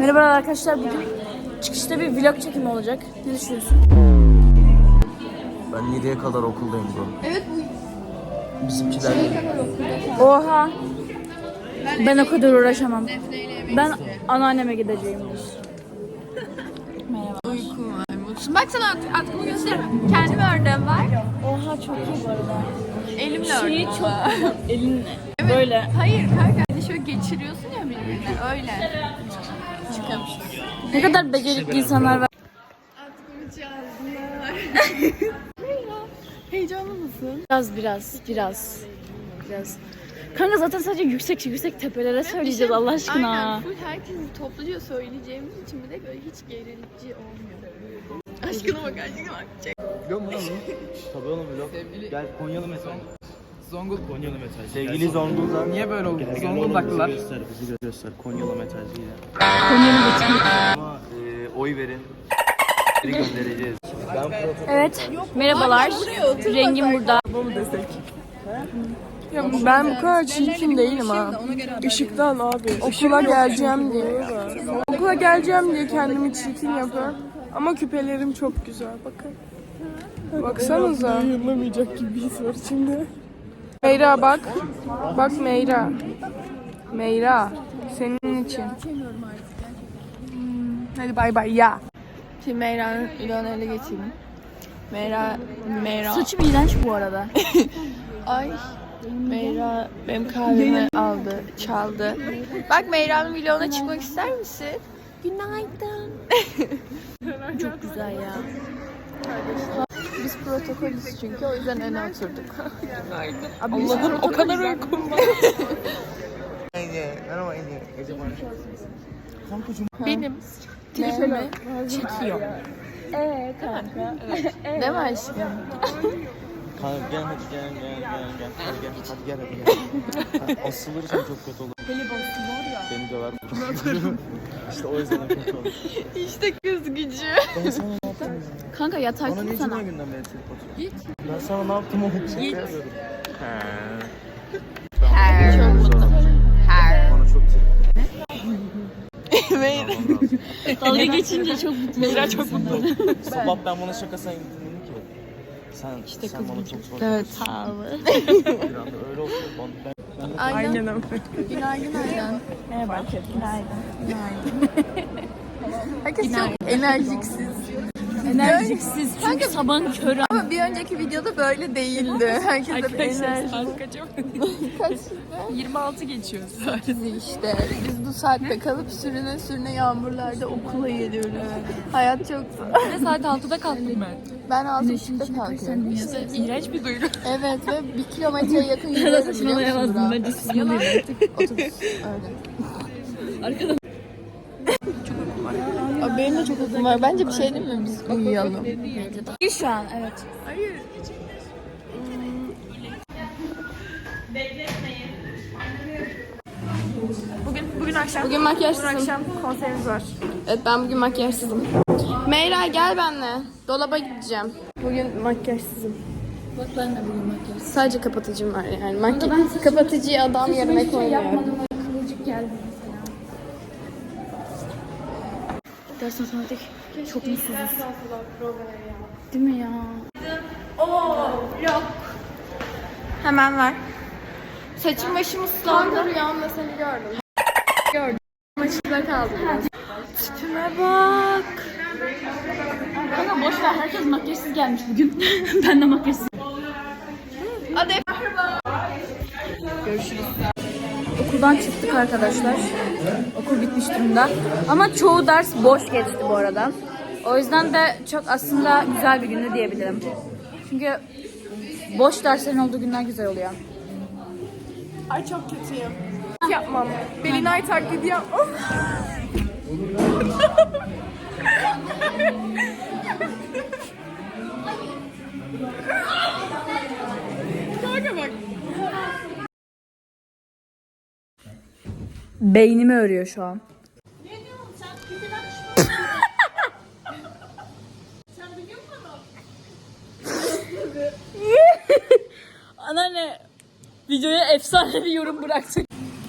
Merhaba arkadaşlar. Bugün çıkışta bir vlog çekimi olacak. Ne düşünüyorsun? Ben 7'ye kadar okuldayım bro. Evet bu Bizimkiler Oha. Ben o kadar uğraşamam. Ben anneanneme gideceğim. uykum var. Bak sana at- atkımı gösteririm. Kendim ördüğüm var. Oha çok iyi bu arada. Elimle Şeyi ördüm. çok elinle. Böyle. Hayır kanka hani şöyle geçiriyorsun ya birbirine öyle. Çıkamış. Ne kadar becerikli insanlar var. Atkımı çaldılar. Heyecanlı mısın? Biraz biraz biraz. Biraz. Kanka zaten sadece yüksek yüksek tepelere söyleyeceğiz Allah aşkına. Aynen full herkesin topluca söyleyeceğimiz için bir de böyle hiç gerici olmuyor. Aşkına bak aşkına bak. Çek. Biliyor musun onu? Tabii oğlum vlog. Gel Konyalı metal. Zonguldak Konyalı metal. Sevgili Zonguldak. Niye böyle oldu? Zonguldaklılar. Bizi göster, bizi göster. Konyalı metalciyle. Konya'nın geçimi. Ama e, oy verin. Geri göndereceğiz. Evet. Merhabalar. Rengim burada. Ya ben bu kadar çirkin değilim ha. Işıktan abi. Okula geleceğim diye. Okula geleceğim diye kendimi çirkin yapıyorum. Ama küpelerim çok güzel bakın. Baksanıza. Yayınlamayacak gibi bir his var şimdi. Meyra bak. Bak Meyra. Meyra. Senin için. Hmm, Hadi bay bay ya. Şimdi Meyra'nın ilonu ele geçeyim. Meyra, Meyra. Saçım iğrenç bu arada. Ay. Meyra benim kahvemi aldı, çaldı. Bak Meyra'nın vloguna çıkmak ister misin? Günaydın. Çok güzel ya. Biz protokolüz çünkü o yüzden öne oturduk. Allah'ım o kadar uykum var. Benim tripimi çekiyor. Eee kanka. Değil mi aşkım? Kanka gel hadi gel gel gel gel. Hadi gel hadi gel hadi gel. Asılırsan çok kötü olur. Beni var ya. Beni döver. işte o yüzden kötü olur. İşte kız gücü. Ben sana yaptım? Kanka yatak Bana niye tutsana. cuma günden beri trip atıyorsun? Ben sana ne yaptım oğlum? Şaka yapıyorum. He. Çok mutlu. Her. Bana çok trip. Meyra. Dalga geçince çok mutlu. Meyra çok mutlu. Sabah ben bana şaka sayın dedim ki. Sen, işte sen bana çok sordun. Evet. Bir anda öyle oldu. Ben, ben, Aynen. Aynen öyle. Günaydın Aydan. Merhaba. Günaydın. Herkes çok enerjiksiz. Enerjiksiz çünkü sabahın körü. Ama bir önceki videoda böyle değildi. Herkes de bir enerji. Kaç 26 geçiyoruz. işte. Biz bu saatte kalıp sürüne sürüne yağmurlarda okula geliyoruz. Hayat çok zor. Ve saat 6'da kalktım ben. Ben altı buçukta kalkıyorum. İşte iğrenç bir duygu. Evet ve bir kilometreye yakın yürüyorum biliyor musun? Burak? Otobüs. Öyle. Benim de çok uykum var. Bence bir şey değil mi? Biz uyuyalım. İyi şu an evet. Bugün, bugün akşam. Bugün makyajsızım. Bugün akşam konserimiz var. Evet ben bugün makyajsızım. Meyra gel benimle. Dolaba gideceğim. Bugün makyajsızım. Bak ben de bugün makyaj. Sadece kapatıcım var yani. Makyaj, kapatıcıyı adam yerine koymuyorum. Kıvırcık geldi mesela. Ders matematik çok mutsuzuz. Değil mi ya? Hemen ver. Saçım başım ıslandı. Rüyamda seni gördüm. gördüm. Maçta kaldı biraz. Tipime bak. Kanka boş ver herkes makyajsız gelmiş bugün. ben de makyajsız. Hadi. Okuldan çıktık arkadaşlar. Okul bitmiş durumda. Ama çoğu ders boş geçti bu arada. O yüzden de çok aslında güzel bir gündü diyebilirim. Çünkü boş derslerin olduğu günler güzel oluyor. Ay çok kötüyüm. Yapmam. Belinay taklidi yapmam. Beynimi örüyor şu an. Anneanne videoya efsane bir yorum bıraktık.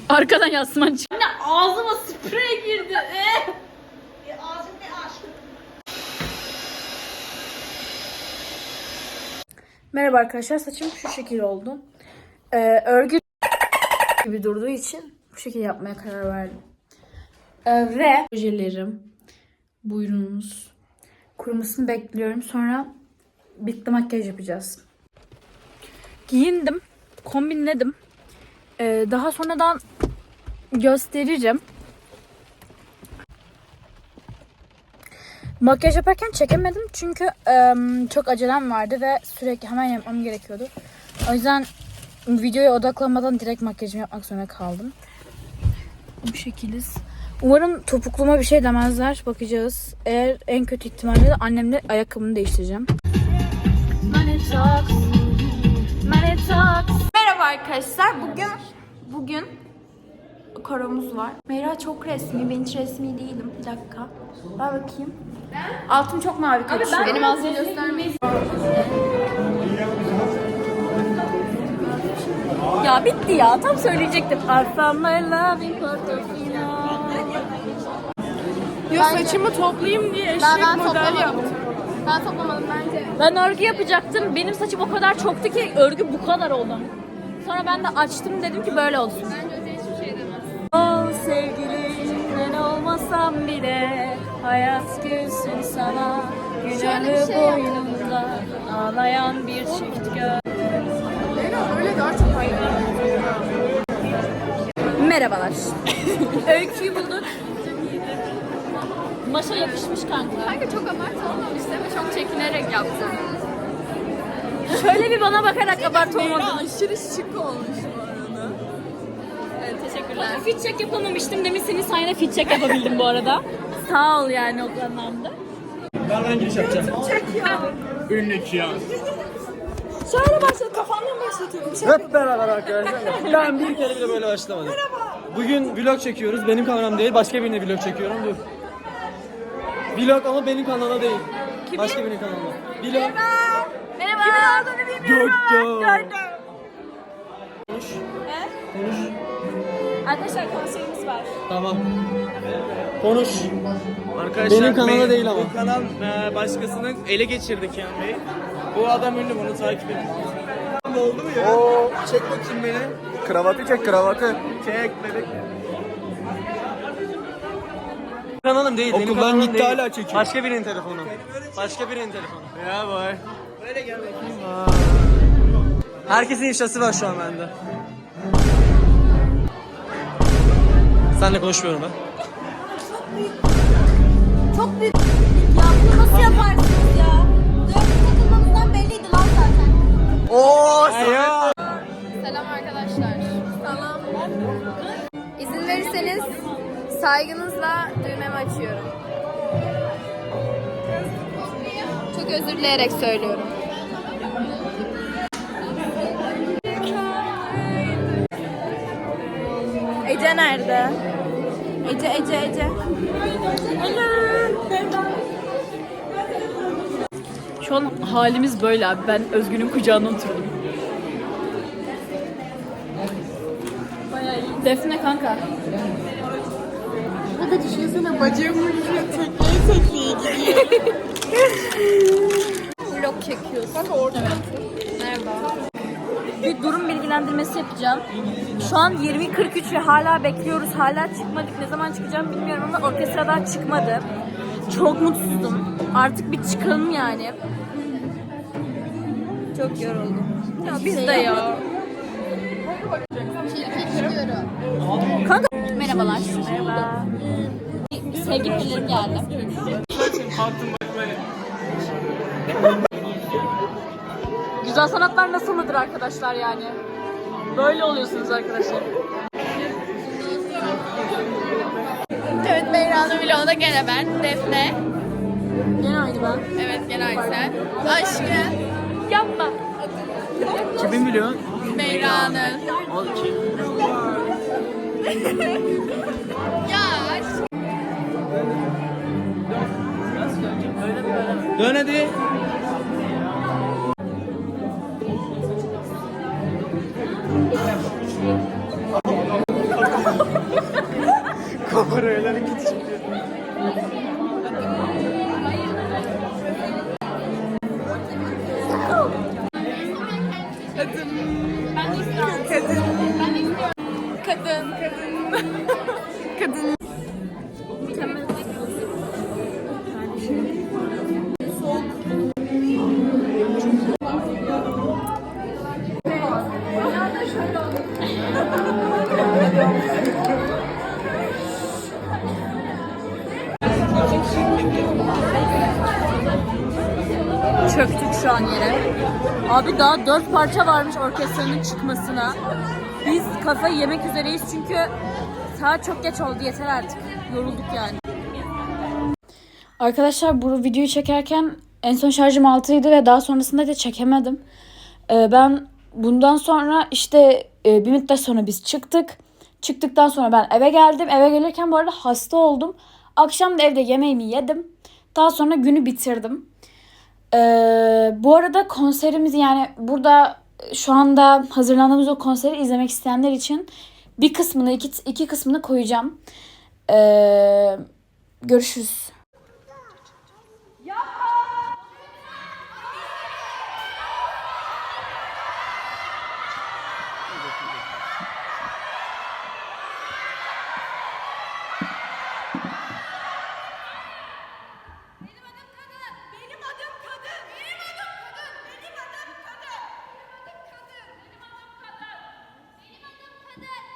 Arkadan yasman çıktı. Anne ağzıma sıç Merhaba arkadaşlar saçım şu şekil oldu. Ee, örgü gibi durduğu için bu şekil yapmaya karar verdim. Ee, ve ojelerim, buyurunuz. Kurumasını bekliyorum. Sonra bitti makyaj yapacağız. Giyindim, kombinledim. Ee, daha sonradan gösteririm. Makyaj yaparken çekemedim çünkü em, çok acelem vardı ve sürekli hemen yapmam gerekiyordu. O yüzden videoya odaklanmadan direkt makyajımı yapmak zorunda kaldım. Bu şekiliz. Umarım topukluma bir şey demezler. Bakacağız. Eğer en kötü ihtimalle de annemle ayakkabımı değiştireceğim. Merhaba arkadaşlar. Bugün bugün koromuz var. Meyra çok resmi. Ben hiç resmi değilim. Bir dakika. Ver bakayım. Altım çok mavi kaçıyor. Benim ağzımı göstermeyin. Ya bitti ya. Tam söyleyecektim. Arsamlarla bir portofino. Ya saçımı toplayayım diye eşek model yaptım. Ben toplamadım bence. Ben örgü yapacaktım. Benim saçım o kadar çoktu ki örgü bu kadar oldu. Sonra ben de açtım dedim ki böyle olsun. Bence Özel hiçbir şey demez. Oh sevgilim ben olmasam bile hayat gülsün sana Şöyle bir Günahı şey boynunda ağlayan bir çift. Öyle daha çok Merhabalar. Öyküyü bulduk. Maşa yakışmış kanka. Kanka çok abart olmamış değil mi? Çok çekinerek yaptım. Şöyle bir bana bakarak abart olmadı. aşırı şık olmuş bu arada. Evet, teşekkürler. Fit check yapamamıştım. Demin senin sayende fit check yapabildim bu arada. Sağ ol yani o anlamda. Ben giriş yapacağım. Ünlük ya. Şöyle başla kafandan başlatıyorum. Hep beraber arkadaşlar. Ben bir kere bile böyle başlamadım. Bugün vlog çekiyoruz. Benim kameram değil. Başka birine vlog çekiyorum. Dur. Vlog ama benim kanala değil. Başka birinin kanalına. Vlog. Merhaba. Kimin olduğunu bilmiyorum. Gökçe. Konuş. Konuş. Arkadaşlar konserimiz var. Tamam. Konuş. Arkadaşlar Benim kanala değil ama. Bu kanal e, başkasının ele geçirdi Kenan Bey. Bu adam ünlü bunu takip edin. Oldu mu ya? Oo, çek bakayım beni. Kravatı çek kravatı. Çek bebek. Kanalım değil. benim Okuldan kanalım gitti, değil. hala çekiyor. Başka birinin telefonu. Başka birinin telefonu. Ya var. Herkesin ifşası var şu an bende. Senle konuşmuyorum ben. Çok büyük. Ya bunu nasıl yaparsınız Oo, Selam arkadaşlar. Selam. İzin verirseniz saygınızla düğmemi açıyorum. Çok özür dileyerek söylüyorum. Ece nerede? Ece, Ece, Ece. Şu an halimiz böyle abi. Ben Özgün'ün kucağına oturdum. Bayağı iyi. Defne kanka. Hadi düşünsene bacağım ucuna tekneye tekneye gidiyor. Vlog çekiyorsun. Kanka ortada Merhaba. Bir durum bilgilendirmesi yapacağım. Şu an 20.43 ve hala bekliyoruz. Hala çıkmadık. Ne zaman çıkacağım bilmiyorum ama orkestra daha çıkmadı. Çok mutsuzum. Artık bir çıkalım yani. Çok yoruldum. Ya biz de ya. Kanka merhabalar. Merhaba. Sevgi pillerim geldi. Güzel sanatlar nasıl mıdır arkadaşlar yani? Böyle oluyorsunuz arkadaşlar. Evet Meyra'nın vlogunda gene ben. Defne. Gene aynı ben. Evet gene aynı sen. Aşkı. Yapma. Kimin biliyor? Meyra'nın. O kim? Ya aşk. Dön hadi. Koparı. Öğlen şu yere. Abi daha dört parça varmış orkestranın çıkmasına. Biz kafayı yemek üzereyiz çünkü saat çok geç oldu yeter artık. Yorulduk yani. Arkadaşlar bu videoyu çekerken en son şarjım 6'ydı ve daha sonrasında da çekemedim. Ee, ben bundan sonra işte e, bir müddet sonra biz çıktık. Çıktıktan sonra ben eve geldim. Eve gelirken bu arada hasta oldum. Akşam da evde yemeğimi yedim. Daha sonra günü bitirdim. Ee, bu arada konserimiz yani burada şu anda hazırlandığımız o konseri izlemek isteyenler için bir kısmını iki, iki kısmını koyacağım. Ee, görüşürüz. that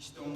estão